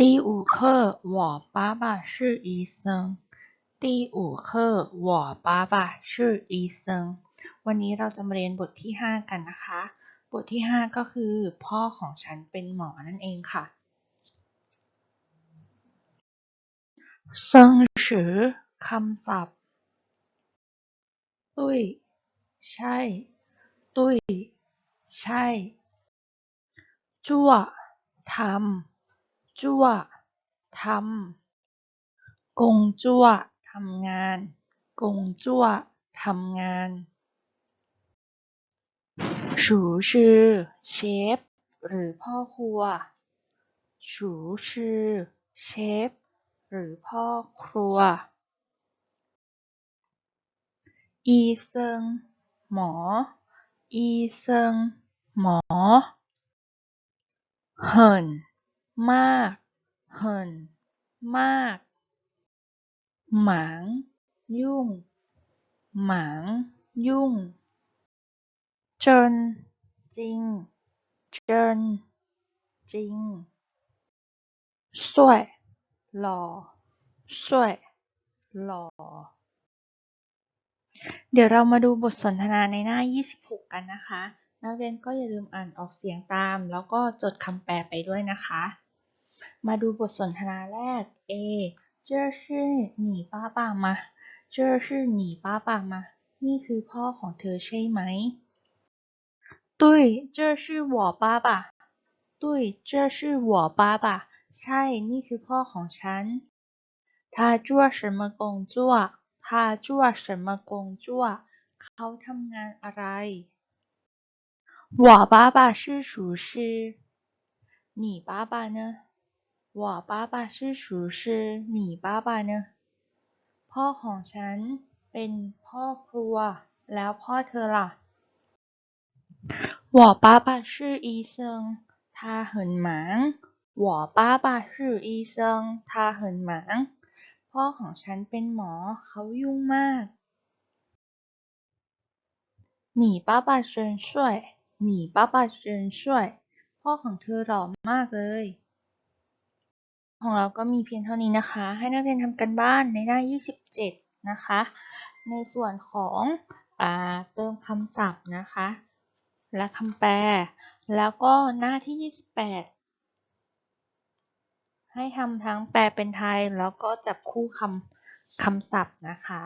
第五课，我爸爸是医生。第五课，我爸爸是医生。วันนี้เราจะมาเรียนบทที่ห้ากันนะคะ บทที่ห้าก็คือ พ่อของฉันเป็นหมอนั่นเองค่ะ生词คำศัพท์ ตุ้ย ใช่ ตุ้ย ใช่ จั่วทำ จั่วทำกงจั่วทำงาน กงจั่วทำงานชูชือเชฟหรือพ่อครัวชูชือเชฟหรือพ่อครัว อีเซิงหมอ อีเซิงหมอเหิน มากเหินมาก หมาง ยุ่ง หมาง ยุ่งเจินจริงเจินจริงสวยหล่อสวยหล่อเดี๋ยวเรามาดูบทสนทนาในหน้า 26 กันนะคะ นักเรียนก็อย่าลืมอ่านออกเสียงตาม แล้วก็จดคำแปลไปด้วยนะคะ มาดูบทสนทนาแรก A 这是你爸爸吗这是你爸爸吗นี่คือพ่อของเธอใช่ไหม对这是我爸爸对这是我爸爸ใช่ นี่คือพ่อของฉัน他做什么工作他做什么工作เขาทำงานอะไร我爸爸是厨师你爸爸呢 我爸爸是厨师你爸爸呢พ่อของฉันเป็นพ่อครัว แล้วพ่อเธอล่ะ我爸爸是医生他很忙我爸爸是医生他很忙พ่อของฉันเป็นหมอ เขายุ่งมาก你爸爸真帅你爸爸真帅พ่อของเธอหล่อมากเลย ของเราก็มีเพียงเท่านี้นะคะ ให้นักเรียนทำกันบ้านในหน้า 27 นะคะ ในส่วนของอเติมคำศัพท์นะคะ และคำแปล แล้วก็หน้าที่ 28 ให้ทำทั้งแปลเป็นไทย แล้วก็จับคู่คำคำศัพท์นะคะ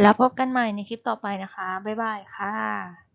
แล้วพบกันใหม่ในคลิปต่อไปนะคะ บ๊ายบายค่ะ